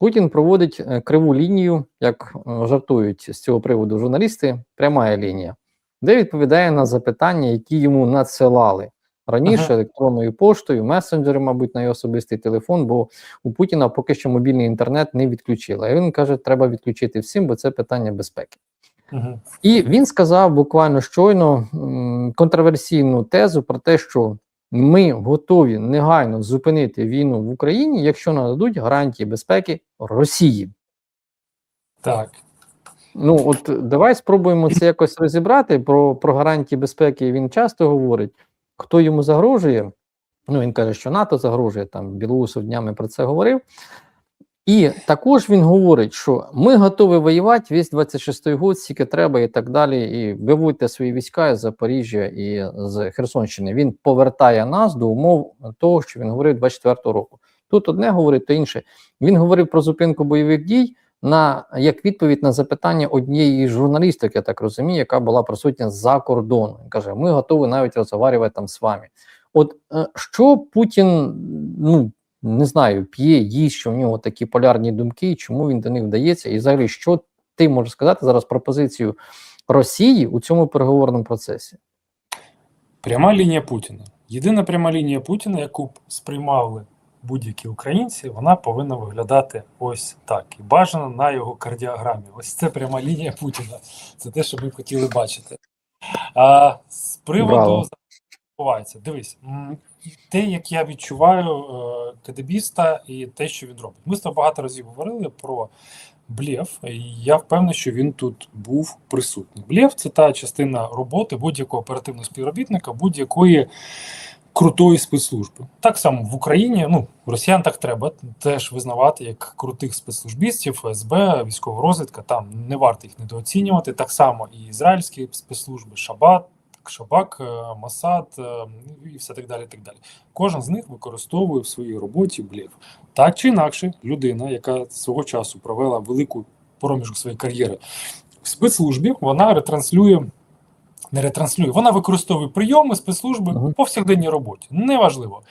Путін проводить е, криву лінію, як е, жартують з цього приводу журналісти, пряма лінія, де відповідає на запитання, які йому надсилали раніше Ага. електронною поштою, месенджери, мабуть, на його особистий телефон, бо у Путіна поки що мобільний інтернет не відключили. А він каже, треба відключити всім, бо це питання безпеки. Угу. І він сказав буквально щойно контроверсійну тезу про те, що ми готові негайно зупинити війну в Україні, якщо нададуть гарантії безпеки Росії. Так. Ну от давай спробуємо це якось розібрати. Про, про гарантії безпеки він часто говорить. Хто йому загрожує? Ну він каже, що НАТО загрожує там. Білоусов днями про це говорив. І також він говорить, що ми готові воювати весь 26-й год, скільки треба, і так далі. І виводьте свої війська з Запоріжжя і з Херсонщини. Він повертає нас до умов того, що він говорив 24-го року. Тут одне говорить, то інше. Він говорив про зупинку бойових дій на як відповідь на запитання однієї із журналісток, я так розумію, яка була присутня з-за кордону. Він каже: Ми готові навіть розговорювати там з вами. От е, що Путін, ну не знаю, п'є, їсть, що в нього такі полярні думки, чому він до них вдається, і взагалі, що ти можеш сказати зараз про позицію Росії у цьому переговорному процесі? Пряма лінія Путіна. Єдина пряма лінія Путіна, яку б сприймали будь-які українці, вона повинна виглядати ось так. І бажано на його кардіограмі. Ось це пряма лінія Путіна. Це те, що ми хотіли бачити. А з приводу відбувається. Дивись, те, як я відчуваю е, кадебіста і те, що він робить. Ми з тобою багато разів говорили про блєв, і я впевнений, що він тут був присутній. Блєв це та частина роботи будь-якого оперативного співробітника, будь-якої крутої спецслужби. Так само в Україні, ну росіян так треба теж визнавати як крутих спецслужбістів, ФСБ, військова розвідка. Там не варто їх недооцінювати. Так само і ізраїльські спецслужби, Шабат. Шабак, е, Масад е, і все так далі. так далі. Кожен з них використовує в своїй роботі блєв. Так чи інакше, людина, яка свого часу провела велику проміжок своєї кар'єри в спецслужбі, вона ретранслює. Не ретранслює, вона використовує прийоми спецслужби у повсякденній роботі. Неважливо.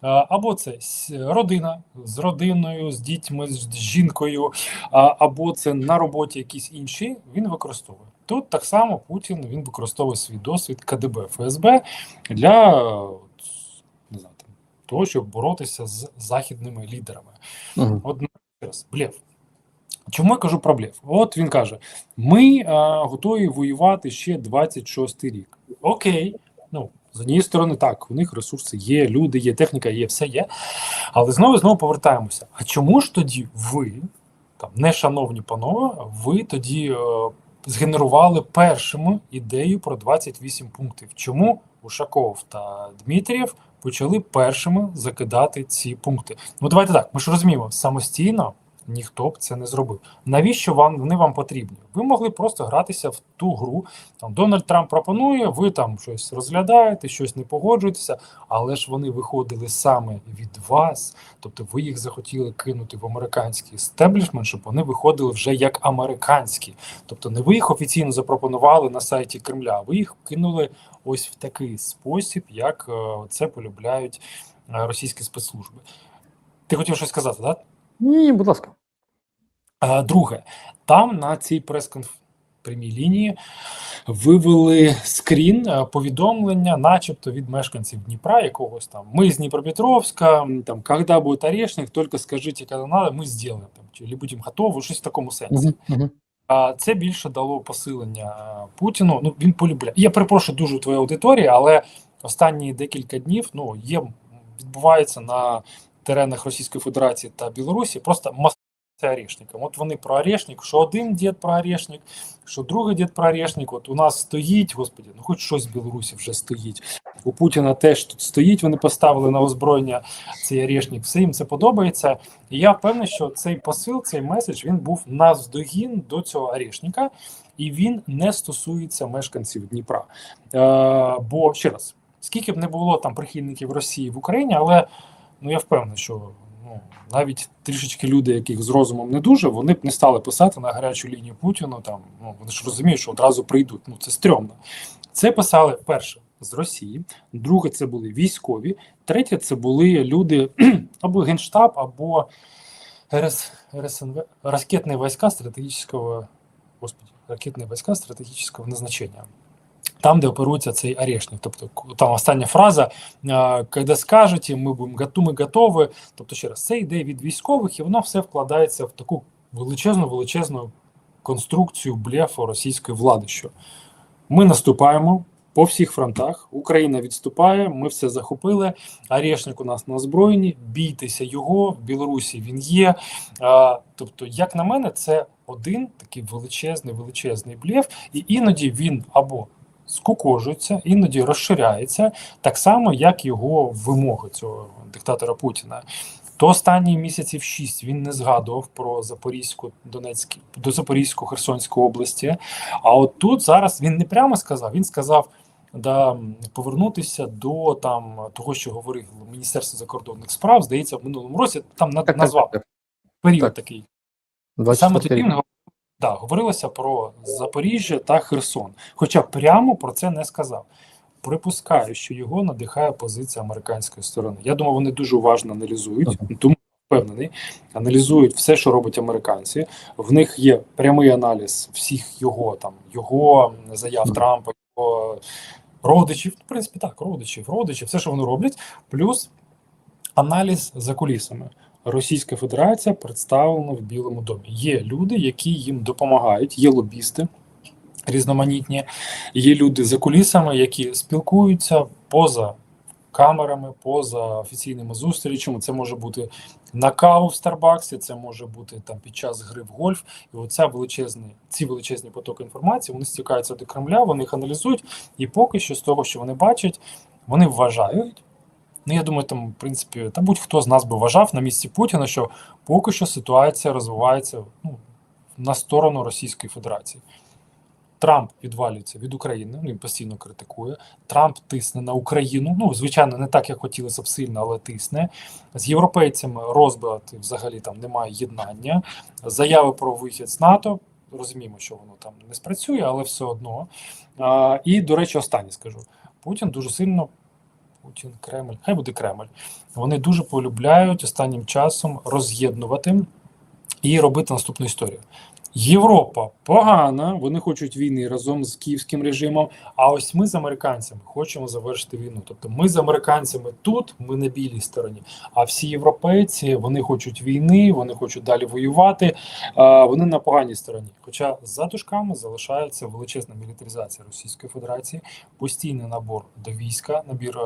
Або це родина з родиною, з дітьми, з жінкою, або це на роботі якісь інші. Він використовує. Тут так само Путін він використовує свій досвід КДБ ФСБ для е, не знаю, там, того, щоб боротися з західними лідерами. Угу. Раз, блєв. Чому я кажу про блєв? От він каже: ми а, готові воювати ще 26 рік. Окей, ну з однієї сторони, так, у них ресурси є, люди є, техніка є, все є. Але знову знову повертаємося. А чому ж тоді ви, там, не шановні панове, ви тоді е, згенерували першими ідею про 28 пунктів? Чому Ушаков та Дмитрієв почали першими закидати ці пункти? Ну давайте так. Ми ж розуміємо, самостійно ніхто б це не зробив. Навіщо вам вони вам потрібні? Ви могли просто гратися в ту гру. Там Дональд Трамп пропонує, ви там щось розглядаєте, щось не погоджуєтеся, але ж вони виходили саме від вас. Тобто ви їх захотіли кинути в американський стеблішмент, щоб вони виходили вже як американські. Тобто не ви їх офіційно запропонували на сайті Кремля, ви їх кинули ось в такий спосіб, як е, це полюбляють е, російські спецслужби. Ти хотів щось сказати, так? Ні, будь ласка. А, Друге, там на цій прес-конф прямій лінії вивели скрін е, повідомлення, начебто від мешканців Дніпра, якогось там. Ми з Дніпропетровська, там, коли буде орешник, тільки скажіть, коли треба, ми зробимо. Там, чи будемо готові, щось в такому сенсі. А це більше дало посилення е, Путіну. Ну він полюбляє. Я перепрошую дуже твою аудиторію, але останні декілька днів ну є відбувається на теренах Російської Федерації та Білорусі просто масове орешником. От вони про орешник, що один дід про орешник, що другий дід про орешник. От у нас стоїть, господі, ну хоч щось в Білорусі вже стоїть. У Путіна теж тут стоїть. Вони поставили на озброєння цей орешник. Все їм це подобається. І я впевнений, що цей посил, цей меседж він був навздогін до цього орешника, і він не стосується мешканців Дніпра. Е, бо ще раз, скільки б не було там прихильників Росії в Україні, але ну я впевнений, що навіть трішечки люди, яких з розумом не дуже, вони б не стали писати на гарячу лінію Путіну. Там ну вони ж розуміють, що одразу прийдуть. Ну це стрьомно. Це писали перше з Росії, друге, це були військові, третє це були люди або генштаб, або РС, РСНВ, ракетные войска стратегического, господи, ракетні війська стратегічного назначення. Там, де оперується цей орешник. Тобто, там остання фраза, коли скажете, ми будемо ми готові. Тобто, ще раз, це йде від військових, і воно все вкладається в таку величезну, величезну конструкцію блефу російської влади. Що ми наступаємо по всіх фронтах, Україна відступає, ми все захопили. Орешник у нас на озброєнні, бійтеся його, в Білорусі він є. А, тобто, як на мене, це один такий величезний, величезний блеф, і іноді він або скукожується, іноді розширяється, так само, як його вимоги цього диктатора Путіна. То останні місяців шість він не згадував про Запорізьку, Донецьку, до Запорізьку, Херсонську області. А от тут зараз він не прямо сказав, він сказав. Да, повернутися до там того, що говорив Міністерство закордонних справ, здається, в минулому році там Так, так, назвав так, період так. такий. 24 Саме тоді він да, говорилося про Запоріжжя та Херсон. Хоча прямо про це не сказав. Припускаю, що його надихає позиція американської сторони. Я думаю, вони дуже уважно аналізують, тому впевнений, аналізують все, що роблять американці. В них є прямий аналіз всіх його там, його заяв Трампа, його родичів. В принципі, так, родичів, родичів, все, що вони роблять, плюс аналіз за кулісами. Російська Федерація представлена в Білому домі. Є люди, які їм допомагають, є лобісти різноманітні, є люди за кулісами, які спілкуються поза камерами, поза офіційними зустрічами. Це може бути на каву в Старбаксі, це може бути там під час гри в гольф. І оця величезний, ці величезні потоки інформації вони стікаються до Кремля, вони їх аналізують, і поки що з того, що вони бачать, вони вважають. Ну, я думаю, там, в принципі, та будь-хто з нас би вважав на місці Путіна, що поки що ситуація розвивається ну, на сторону Російської Федерації. Трамп відвалюється від України, ну, він постійно критикує. Трамп тисне на Україну. Ну, звичайно, не так, як хотілося б сильно, але тисне. З європейцями розбрат взагалі там немає єднання. Заяви про вихід з НАТО. Розуміємо, що воно там не спрацює, але все одно. А, і, до речі, останнє скажу: Путін дуже сильно. Путін, Кремль, хай буде Кремль. Вони дуже полюбляють останнім часом роз'єднувати і робити наступну історію. Європа погана, вони хочуть війни разом з київським режимом. А ось ми з американцями хочемо завершити війну. Тобто ми з американцями тут, ми на білій стороні. А всі європейці вони хочуть війни, вони хочуть далі воювати. Вони на поганій стороні. Хоча за дужками залишається величезна мілітаризація Російської Федерації, постійний набор до війська, набір е,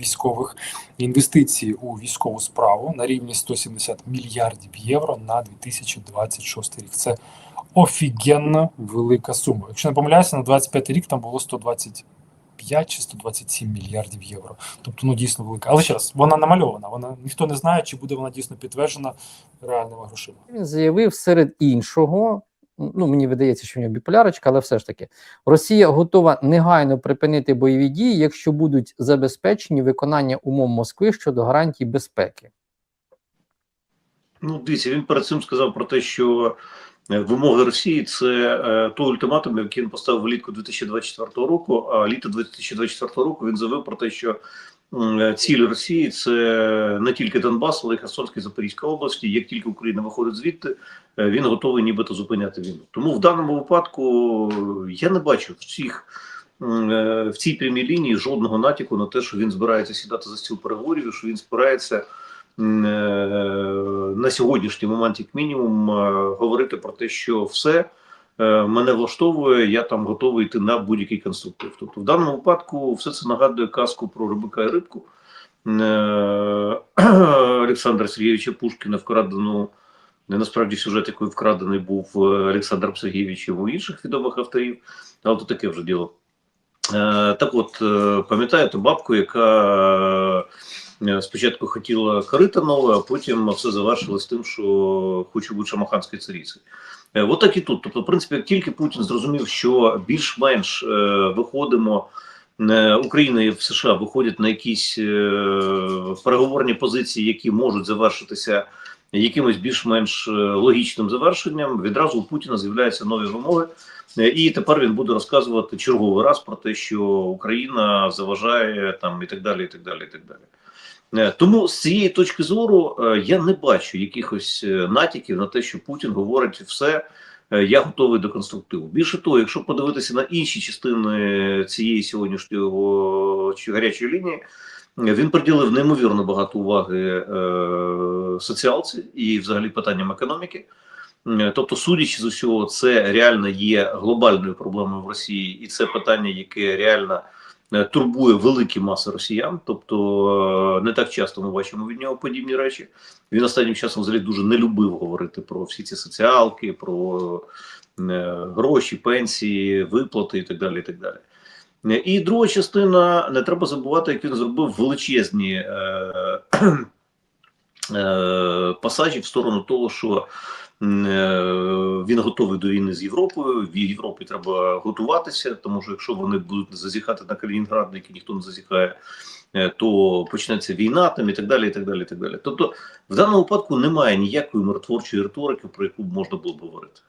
військових інвестицій у військову справу на рівні 170 мільярдів євро на 2026 рік. Це офігенна велика сума. Якщо не помиляюся, на 25 рік там було 125 чи 127 мільярдів євро. Тобто, ну дійсно велика. Але ще раз, вона намальована. Вона ніхто не знає, чи буде вона дійсно підтверджена реальними грошима. Він заявив серед іншого. Ну, мені видається, що в нього біполярочка, але все ж таки, Росія готова негайно припинити бойові дії, якщо будуть забезпечені виконання умов Москви щодо гарантій безпеки. Ну, дивіться, він перед цим сказав про те, що е, вимоги Росії це е, той ультиматум, який він поставив влітку 2024 року. А літо 2024 року він заявив про те, що е, ціль Росії це не тільки Донбас, але й Херсонська і Запорізька області. Як тільки Україна виходить звідти, він готовий нібито зупиняти війну. Тому в даному випадку я не бачу в цих. е, В цій прямій лінії жодного натяку на те, що він збирається сідати за стіл переговорів, що він збирається на сьогоднішній момент, як мінімум, е, говорити про те, що все е, мене влаштовує, я там готовий йти на будь-який конструктив. Тобто, в даному випадку, все це нагадує казку про рибака і рибку е, Олександра Сергійовича Пушкіна, вкрадену. Не насправді сюжет, який вкрадений був Олександром Сергійовичем у інших відомих авторів, але то таке вже діло. Так от, пам'ятаєте бабку, яка спочатку хотіла корита нове, а потім все завершилось тим, що хоче бути шамаханською царицею. Е, От так і тут. Тобто, в принципі, як тільки Путін зрозумів, що більш-менш е, виходимо. е, Україна і США виходять на якісь е, переговорні позиції, які можуть завершитися якимось більш-менш е, логічним завершенням. Відразу у Путіна з'являються нові вимоги, Е, і тепер він буде розказувати черговий раз про те, що Україна заважає там і так далі, і так далі, і так далі. Е, Тому з цієї точки зору е, я не бачу якихось е, натяків на те, що Путін говорить все. Я готовий до конструктиву. Більше того, якщо подивитися на інші частини цієї сьогоднішньої його чи гарячої лінії, він приділив неймовірно багато уваги соціалці і взагалі питанням економіки. Тобто, судячи з усього, це реально є глобальною проблемою в Росії, і це питання, яке реально турбує великі маси росіян. Тобто, е, не так часто ми бачимо від нього подібні речі. Він останнім часом взагалі дуже не любив говорити про всі ці соціалки, про е, гроші, пенсії, виплати і так далі. І так далі. Е, І друга частина, не треба забувати, як він зробив величезні е, е, пасажі в сторону того, що е, він готовий до війни з Європою. В Європі треба готуватися, тому що якщо вони будуть зазіхати на Калінінград, на який ніхто не зазіхає, е, то почнеться війна там і так далі. і так далі, і так далі. Тобто, в даному випадку немає ніякої миротворчої риторики, про яку можна було б говорити.